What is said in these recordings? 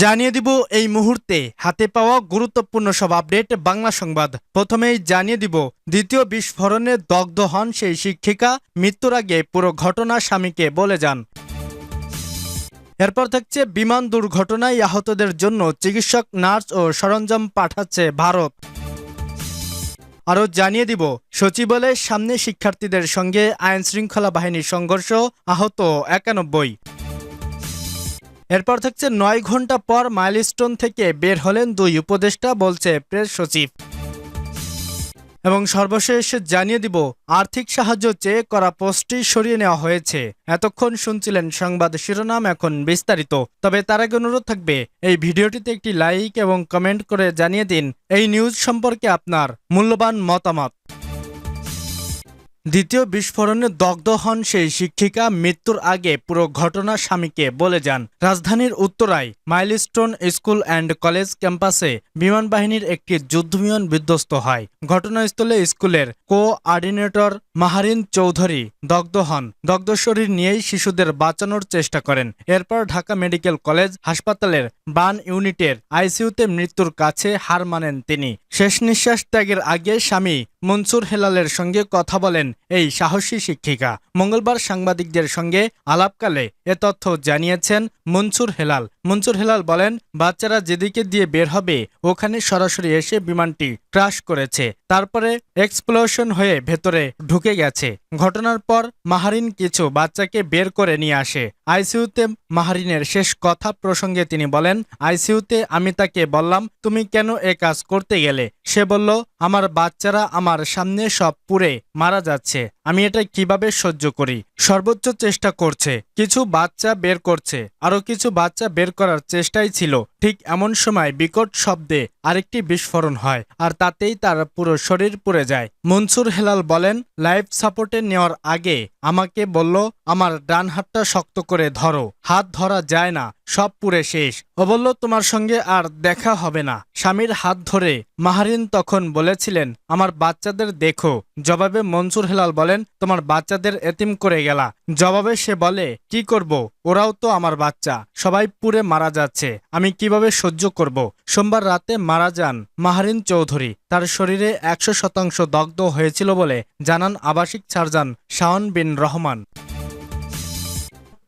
জানিয়ে দিব এই মুহূর্তে হাতে পাওয়া গুরুত্বপূর্ণ সব আপডেট বাংলা সংবাদ। প্রথমেই জানিয়ে দিব, দ্বিতীয় বিস্ফোরণে দগ্ধ হন সেই শিক্ষিকা, মৃত্যুর আগে পুরো ঘটনা স্বামীকে বলে যান। এরপর থাকছে বিমান দুর্ঘটনায় আহতদের জন্য চিকিৎসক, নার্স ও সরঞ্জাম পাঠাচ্ছে ভারত। আরও জানিয়ে দিব, সচিবালয়ের সামনে শিক্ষার্থীদের সঙ্গে আইন শৃঙ্খলা বাহিনীর সংঘর্ষ, আহত একানব্বই। এরপর থাকছে নয় ঘণ্টা পর মাইলস্টোন থেকে বের হলেন দুই উপদেষ্টা, বলছে প্রেস সচিব। এবং সর্বশেষ জানিয়ে দিব, আর্থিক সাহায্য চেয়ে করা পোস্টটি সরিয়ে নেওয়া হয়েছে। এতক্ষণ শুনছিলেন সংবাদ শিরোনাম, এখন বিস্তারিত। তবে তার আগে অনুরোধ থাকবে, এই ভিডিওটিতে একটি লাইক এবং কমেন্ট করে জানিয়ে দিন, এই নিউজ সম্পর্কে আপনার মূল্যবান মতামত। দ্বিতীয় বিস্ফোরণে দগ্ধ হন সেই শিক্ষিকা। মৃত্যুর আগে পুরো ঘটনা স্বামীকে বলে যান। রাজধানীর উত্তরায় মাইলস্টোন স্কুল অ্যান্ড কলেজ ক্যাম্পাসে বিমান বাহিনীর একটি যুদ্ধবিমান বিধ্বস্ত হয়। ঘটনাস্থলে স্কুলের কোঅর্ডিনেটর মাহারিন চৌধুরী দগ্ধ হন। দগ্ধ শরীর নিয়েই শিশুদের বাঁচানোর চেষ্টা করেন। এরপর ঢাকা মেডিকেল কলেজ হাসপাতালের বান ইউনিটের আইসিইউতে মৃত্যুর কাছে হার মানেন তিনি। শেষ নিঃশ্বাস ত্যাগের আগে স্বামী মনসুর হেলালের সঙ্গে কথা বলেন এই সাহসী শিক্ষিকা। মঙ্গলবার সাংবাদিকদের সঙ্গে আলাপকালে এ তথ্য জানিয়েছেন মনসুর হেলাল। মনসুর হেলাল বলেন, বাচ্চারা যেদিকে দিয়ে বের হবে, ওখানে সরাসরি এসে বিমানটি ক্রাশ করেছে। তারপরে এক্সপ্লোশন হয়ে ভেতরে ঢুকে গেছে। ঘটনার পর মাহারিন কিছু বাচ্চাকে বের করে নিয়ে আসে। আইসিইউতে মাহারিনের শেষ কথা প্রসঙ্গে তিনি বলেন, আইসিইউতে আমি তাকে বললাম, তুমি কেন এ কাজ করতে গেলে? সে বলল, আমার বাচ্চারা আমার সামনে সব পুড়ে মারা যাচ্ছে। আমি এটা কীভাবে সহ্য করি। সর্বোচ্চ চেষ্টা করছে। কিছু বাচ্চা বের করছে। আরও কিছু বাচ্চা বের করার চেষ্টাই ছিল। ঠিক এমন সময় বিকট শব্দে আরেকটি বিস্ফোরণ হয়, আর তাতেই তার পুরো শরীর পুড়ে যায়। মনসুর হেলাল বলেন, লাইফ সাপোর্টে নেওয়ার আগে আমাকে বলল, আমার ডান হাতটা শক্ত করে ধরো, হাত ধরা যায় না, সব পুরে শেষ। ও বলল, তোমার সঙ্গে আর দেখা হবে না। স্বামীর হাত ধরে মাহারিন তখন বলেছিলেন, আমার বাচ্চাদের দেখো। জবাবে মনসুর হেলাল বলেন, তোমার বাচ্চাদের এতিম করে গেলা। জবাবে সে বলে, কি করব? ওরাও তো আমার বাচ্চা, সবাই পুরে মারা যাচ্ছে, আমি কীভাবে সহ্য করব? সোমবার রাতে মারা যান মাহারিন চৌধুরী। তার শরীরে একশো শতাংশ দগ্ধ হয়েছিল বলে জানান আবাসিক সার্জন শাওন বিন রহমান।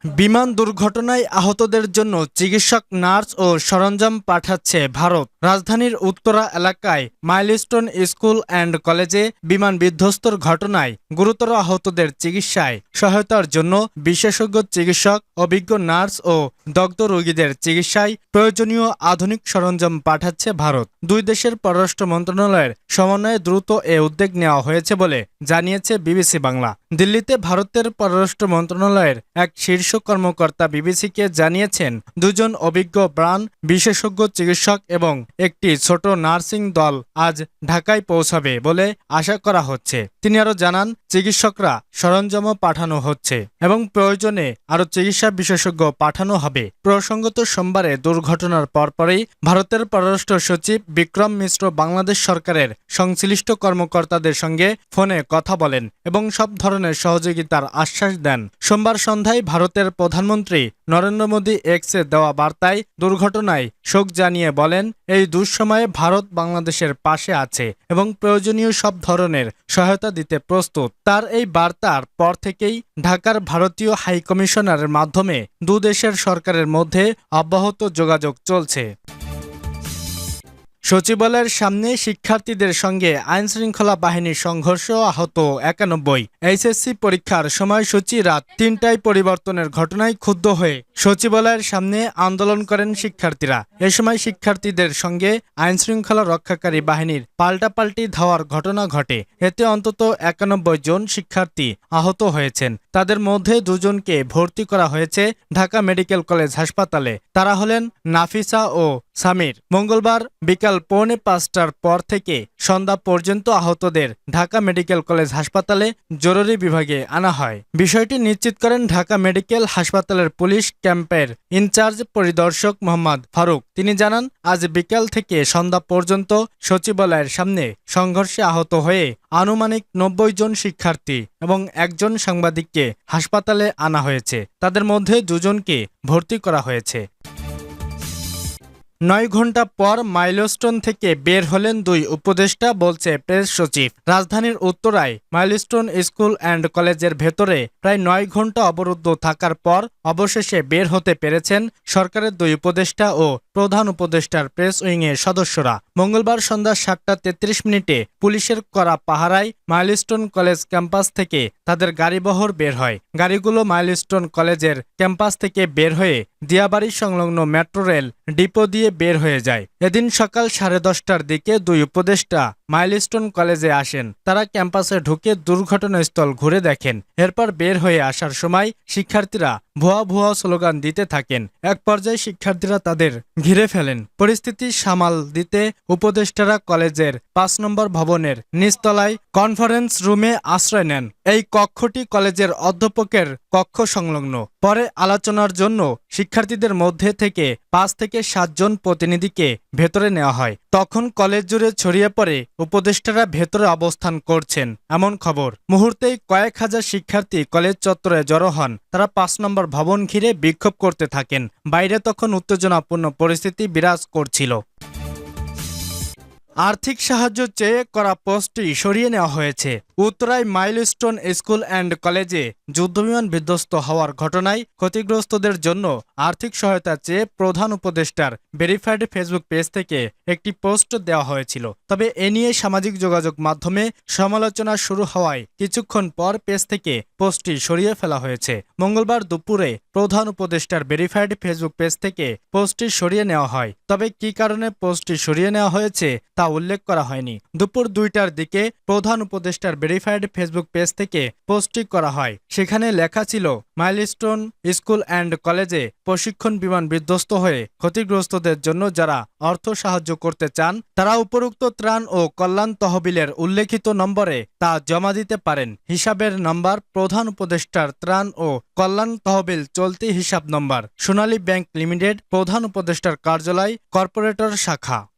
বিমান দুর্ঘটনায় আহতদের জন্য চিকিৎসক, নার্স ও সরঞ্জাম পাঠাচ্ছে ভারত। রাজধানীর উত্তরা এলাকায় মাইলস্টোন স্কুল অ্যান্ড কলেজে বিমান বিধ্বস্তর ঘটনায় গুরুতর আহতদের চিকিৎসায় সহায়তার জন্য বিশেষজ্ঞ চিকিৎসক, অভিজ্ঞ নার্স ও দগ্ধ রোগীদের চিকিৎসায় প্রয়োজনীয় আধুনিক সরঞ্জাম পাঠাচ্ছে ভারত। দুই দেশের পররাষ্ট্র মন্ত্রণালয়ের সমন্বয়ে দ্রুত এ উদ্যোগ নেওয়া হয়েছে বলে জানিয়েছে বিবিসি বাংলা। দিল্লিতে ভারতের পররাষ্ট্র মন্ত্রণালয়ের এক শীর্ষ কর্মকর্তা বিবিসিকে জানিয়েছেন, দুজন অভিজ্ঞ প্রাণ বিশেষজ্ঞ চিকিৎসক এবং একটি ছোট নার্সিং দল আজ ঢাকায় পৌঁছাবে বলে আশা করা হচ্ছে। তিনি আরও জানান চিকিৎসকরা সরঞ্জামও পাঠানো হচ্ছে এবং প্রয়োজনে আরও চিকিৎসা বিশেষজ্ঞ পাঠানো হবে। প্রসঙ্গত, সোমবারে দুর্ঘটনার পরপরই ভারতের পররাষ্ট্র সচিব বিক্রম মিশ্র বাংলাদেশ সরকারের সংশ্লিষ্ট কর্মকর্তাদের সঙ্গে ফোনে কথা বলেন এবং সব ধরনের সহযোগিতার আশ্বাস দেন। সোমবার সন্ধ্যায় ভারতের প্রধানমন্ত্রী নরেন্দ্র মোদী এক্সে দেওয়া বার্তায় দুর্ঘটনায় শোক জানিয়ে বলেন, এই দুঃসময়ে ভারত বাংলাদেশের পাশে আছে এবং প্রয়োজনীয় সব ধরনের সহায়তা দিতে প্রস্তুত। তার এই বার্তার পর থেকেই ঢাকার ভারতীয় হাইকমিশনারের মাধ্যমে দুদেশের সরকারের মধ্যে অব্যাহত যোগাযোগ চলছে। সচিবালয়ের সামনে শিক্ষার্থীদের সঙ্গে আইন শৃঙ্খলা বাহিনীর সংঘর্ষ আহত একানব্বই। এইচএসসি পরীক্ষার সময়সূচি রাত তিনটায় পরিবর্তনের ঘটনায় ক্ষুব্ধ হয়ে সচিবালয়ের সামনে আন্দোলন করেন শিক্ষার্থীরা। এ সময় শিক্ষার্থীদের সঙ্গে আইন শৃঙ্খলা রক্ষাকারী বাহিনীর পাল্টাপাল্টি ধাওয়ার ঘটনা ঘটে। এতে অন্তত একানব্বই জন শিক্ষার্থী আহত হয়েছেন। তাদের মধ্যে দুজনকে ভর্তি করা হয়েছে ঢাকা মেডিকেল কলেজ হাসপাতালে। তারা হলেন নাফিসা ও সামির। মঙ্গলবার বিকাল পৌনে পাঁচটার পর থেকে সন্ধ্যা পর্যন্ত আহতদের ঢাকা মেডিকেল কলেজ হাসপাতালে জরুরি বিভাগে আনা হয়। বিষয়টি নিশ্চিত করেন ঢাকা মেডিকেল হাসপাতালের পুলিশ ক্যাম্পের ইনচার্জ পরিদর্শক মোহাম্মদ ফারুক। তিনি জানান, আজ বিকাল থেকে সন্ধ্যা পর্যন্ত সচিবালয়ের সামনে সংঘর্ষে আহত হয়ে আনুমানিক নব্বই জন শিক্ষার্থী এবং একজন সাংবাদিককে হাসপাতালে আনা হয়েছে। তাদের মধ্যে দুজনকে ভর্তি করা হয়েছে। নয় ঘণ্টা পর মাইলস্টোন থেকে বের হলেন দুই উপদেষ্টা, বলছে প্রেস সচিব। রাজধানীর উত্তরায় মাইলস্টোন স্কুল অ্যান্ড কলেজের ভেতরে প্রায় নয় ঘণ্টা অবরুদ্ধ থাকার পর অবশেষে বের হতে পেরেছেন সরকারের দুই উপদেষ্টা ও প্রধান উপদেষ্টার প্রেস উইংয়ের সদস্যরা মঙ্গলবার সন্ধ্যা সাতটা তেত্রিশ মিনিটে পুলিশের করা পাহারায় মাইলস্টোন কলেজ ক্যাম্পাস থেকে তাদের গাড়িবহর বের হয়। গাড়িগুলো মাইলস্টোন কলেজের ক্যাম্পাস থেকে বের হয়ে দিয়াবাড়ি সংলগ্ন মেট্রো রেল ডিপো দিয়ে বের হয়ে যায়। এদিন সকাল সাড়ে দশটার দিকে দুই উপদেষ্টা মাইলস্টোন কলেজে আসেন। তারা ক্যাম্পাসে ঢুকে দুর্ঘটনাস্থল ঘুরে দেখেন। এরপর বের হয়ে আসার সময় শিক্ষার্থীরা ভুয়া ভুয়া স্লোগান দিতে থাকেন। এক পর্যায়ে শিক্ষার্থীরা তাদের ঘিরে ফেলেন। পরিস্থিতি সামাল দিতে উপদেষ্টারা কলেজের পাঁচ নম্বর ভবনের নিচতলায় কনফারেন্স রুমে আশ্রয় নেন। এই কক্ষটি কলেজের অধ্যাপকের কক্ষ সংলগ্ন। পরে আলোচনার জন্য শিক্ষার্থীদের মধ্যে থেকে পাঁচ থেকে সাতজন প্রতিনিধিকে ভেতরে নেওয়া হয়। তখন কলেজ জুড়ে ছড়িয়ে পড়ে উপদেষ্টারা ভেতরে অবস্থান করছেন, এমন খবর। মুহূর্তেই কয়েক হাজার শিক্ষার্থী কলেজ চত্বরে জড়ো হন। তারা পাঁচ নম্বর ভবন ঘিরে বিক্ষোভ করতে থাকেন। বাইরে তখন উত্তেজনাপূর্ণ পরিস্থিতি বিরাজ করছিল। আর্থিক সাহায্য চেয়ে করা পোস্টটি সরিয়ে নেওয়া হয়েছে। উত্তরায় মাইলস্টোন স্কুল অ্যান্ড কলেজে যুদ্ধবিমান বিধ্বস্ত হওয়ার ঘটনায় ক্ষতিগ্রস্তদের জন্য আর্থিক সহায়তা চেয়ে প্রধান উপদেষ্টার ভেরিফাইড ফেসবুক পেজ থেকে একটি পোস্ট দেওয়া হয়েছিল। তবে এ নিয়ে সামাজিক যোগাযোগ মাধ্যমে সমালোচনা শুরু হওয়ায় কিছুক্ষণ পর পেজ থেকে পোস্টটি সরিয়ে ফেলা হয়েছে। মঙ্গলবার দুপুরে প্রধান উপদেষ্টার ভেরিফাইড ফেসবুক পেজ থেকে পোস্টটি সরিয়ে নেওয়া হয়। তবে কি কারণে পোস্টটি সরিয়ে নেওয়া হয়েছে তা উল্লেখ করা হয়নি। দুপুর দুইটার দিকে প্রধান উপদেষ্টার ভেরিফাইড ফেসবুক পেজ থেকে পোস্টটি করা হয়। সেখানে লেখা ছিল মাইলস্টোন স্কুল অ্যান্ড কলেজে প্রশিক্ষণ বিমান বিধ্বস্ত হয়ে ক্ষতিগ্রস্তদের জন্য যারা অর্থ সাহায্য করতে চান, তারা উপরোক্ত ত্রাণ ও কল্যাণ তহবিলের উল্লেখিত নম্বরে তা জমা দিতে পারেন। হিসাবের নম্বর, প্রধান উপদেষ্টার ত্রাণ ও কল্যাণ তহবিল চলতি হিসাব নম্বর। সোনালী ব্যাংক লিমিটেড, প্রধান উপদেষ্টার কার্যালয়, কর্পোরেটর শাখা।